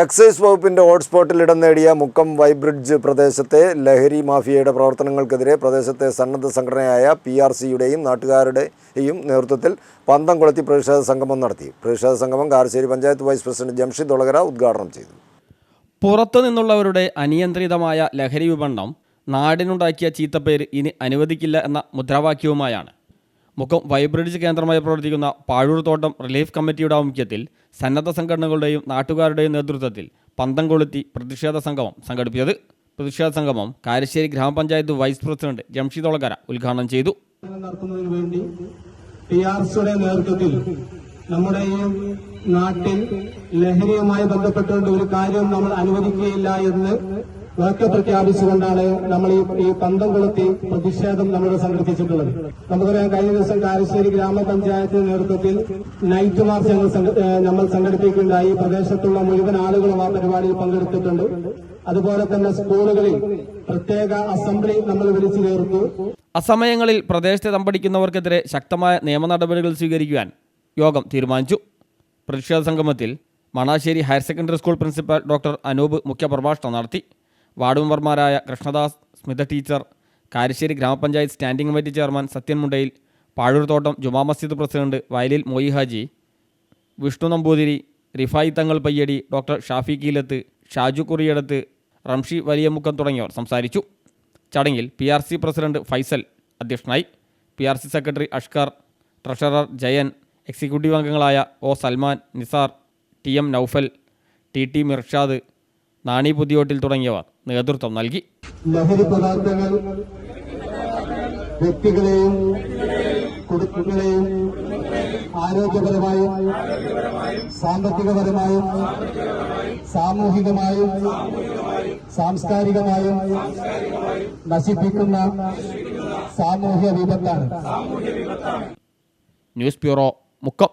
Excise വകുപ്പിന്റെ ഹോട്ട്സ്പോട്ടിൽ ഇടം നേടിയ മുക്കം വൈബ്രിഡ്ജ് പ്രദേശത്തെ ലഹരി മാഫിയയുടെ പ്രവർത്തനങ്ങൾക്കെതിരെ പ്രദേശത്തെ സന്നദ്ധ സംഘടനയായ പി ആർ സിയുടെയും നാട്ടുകാരുടെയും നേതൃത്വത്തിൽ പന്തം കൊളുത്തി പ്രതിഷേധ സംഗമം നടത്തി. പ്രതിഷേധ സംഗമം കാരശ്ശേരി പഞ്ചായത്ത് വൈസ് പ്രസിഡന്റ് ജംഷിദ് ഒളകര ഉദ്ഘാടനം ചെയ്തു. പുറത്തു നിന്നുള്ളവരുടെ അനിയന്ത്രിതമായ ലഹരി വിപണനം നാടിനുണ്ടാക്കിയ ചീത്തപ്പേര് ഇനി അനുവദിക്കില്ല എന്ന മുദ്രാവാക്യവുമായാണ്. മുക്കം വൈബ്രിഡ്ജ് കേന്ദ്രമായി പ്രവർത്തിക്കുന്ന പാഴൂർ തോട്ടം റിലീഫ് കമ്മിറ്റിയുടെ ആഭിമുഖ്യത്തിൽ സന്നദ്ധ സംഘടനകളുടെയും നാട്ടുകാരുടെയും നേതൃത്വത്തിൽ പന്തം കൊളുത്തി പ്രതിഷേധ സംഗമം സംഘടിപ്പിച്ചത്. പ്രതിഷേധ സംഗമം കാരശ്ശേരി ഗ്രാമപഞ്ചായത്ത് വൈസ് പ്രസിഡന്റ് ജംഷീദ് ഒളകര ഉദ്ഘാടനം ചെയ്തു. വേണ്ടി നേതൃത്വത്തിൽ നമ്മുടെ ഈ നാട്ടിൽ ലഹരിയുമായി ബന്ധപ്പെട്ടുകൊണ്ട് ഒരു കാര്യം നമ്മൾ അനുവദിക്കുകയില്ല എന്ന് വാക്യ പ്രഖ്യാപിച്ചുകൊണ്ടാണ് നമ്മൾ ഈ പന്തം കൊളുത്തി പ്രതിഷേധം നമ്മൾ സംഘടിപ്പിച്ചിട്ടുള്ളത്. നമുക്കറിയാം കഴിഞ്ഞ ദിവസം കാരശ്ശേരി ഗ്രാമപഞ്ചായത്തിന്റെ നേതൃത്വത്തിൽ നൈറ്റ് മാർച്ച് നമ്മൾ സംഘടിപ്പിക്കുകയുണ്ടായി. പ്രദേശത്തുള്ള മുഴുവൻ ആളുകളും ആ പരിപാടിയിൽ പങ്കെടുത്തിട്ടുണ്ട്. അതുപോലെ തന്നെ സ്കൂളുകളിൽ പ്രത്യേക അസംബ്ലി നമ്മൾ വിളിച്ചു ചേർത്തു. അസമയങ്ങളിൽ പ്രദേശത്തെ തമ്പടിക്കുന്നവർക്കെതിരെ ശക്തമായ നിയമ നടപടികൾ സ്വീകരിക്കുവാൻ യോഗം തീരുമാനിച്ചു. പ്രതിഷേധ സംഗമത്തിൽ Manassery higher secondary school principal doctor Anoop മുഖ്യപ്രഭാഷണം നടത്തി. വാർഡ് മെമ്പർമാരായ കൃഷ്ണദാസ് സ്മിത ടീച്ചർ കാരശ്ശേരി ഗ്രാമപഞ്ചായത്ത് standing committee chairman Sathyan Mundayil Pazhurthottam Juma Masjid president Vayalil Moyi Haji Vishnu Namboothiri Rifai Thangal Payyadi doctor Shafi Keelath Shaju Kuriyadath Ramshi Valiyamukkam തുടങ്ങിയവർ സംസാരിച്ചു. ചടങ്ങിൽ P R C president Faisal അധ്യക്ഷനായി P R C secretary Ashkar treasurer Jayan executive അംഗങ്ങളായ O Salman Nisar T M Naufal T T Mirshad Nani Puthiyottil തുടങ്ങിയവർ നേതൃത്വം നൽകി. ലഹരി പദാർത്ഥങ്ങൾ വ്യക്തികളെയും കുടുംബങ്ങളെയും ആരോഗ്യപരമായും സാമ്പത്തികപരമായും സാമൂഹികമായും സാംസ്കാരികമായും നശിപ്പിക്കുന്ന സാമൂഹ്യ വിപത്താണ്. News bureau Mukkam.